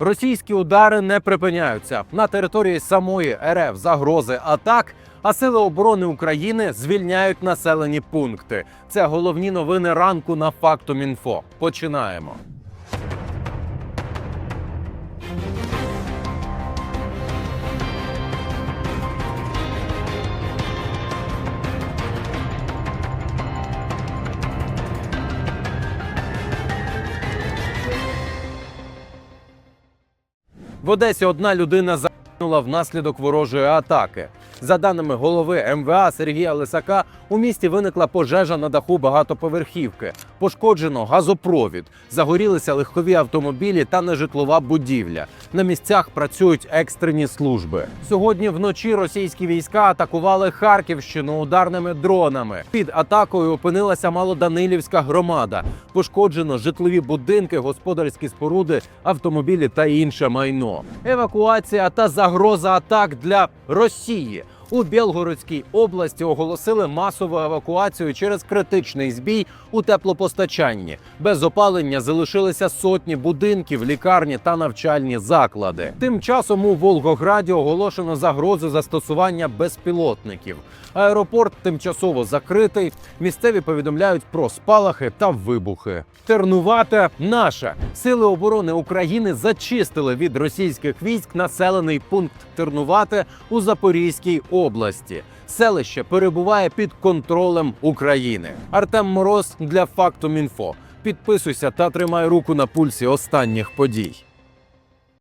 Російські удари не припиняються на території самої РФ загрози атак. А сили оборони України звільняють населені пункти. Це головні новини ранку на Фактумінфо. Починаємо. В Одесі одна людина загинула внаслідок ворожої атаки. За даними голови МВА Сергія Лисака, у місті виникла пожежа на даху багатоповерхівки. Пошкоджено газопровід, загорілися легкові автомобілі та нежитлова будівля. На місцях працюють екстрені служби. Сьогодні вночі російські війська атакували Харківщину ударними дронами. Під атакою опинилася Малоданилівська громада. Пошкоджено житлові будинки, господарські споруди, автомобілі та інше майно. Евакуація та загроза атак для Росії. У Білгородській області оголосили масову евакуацію через критичний збій у теплопостачанні. Без опалення залишилися сотні будинків, лікарні та навчальні заклади. Тим часом у Волгограді оголошено загрозу застосування безпілотників. Аеропорт тимчасово закритий. Місцеві повідомляють про спалахи та вибухи. Тернувате наше сили оборони України зачистили від російських військ населений пункт Тернувате у Запорізькій області. Селище перебуває під контролем України. Артем Мороз для Фактумінфо. Підписуйся та тримай руку на пульсі останніх подій.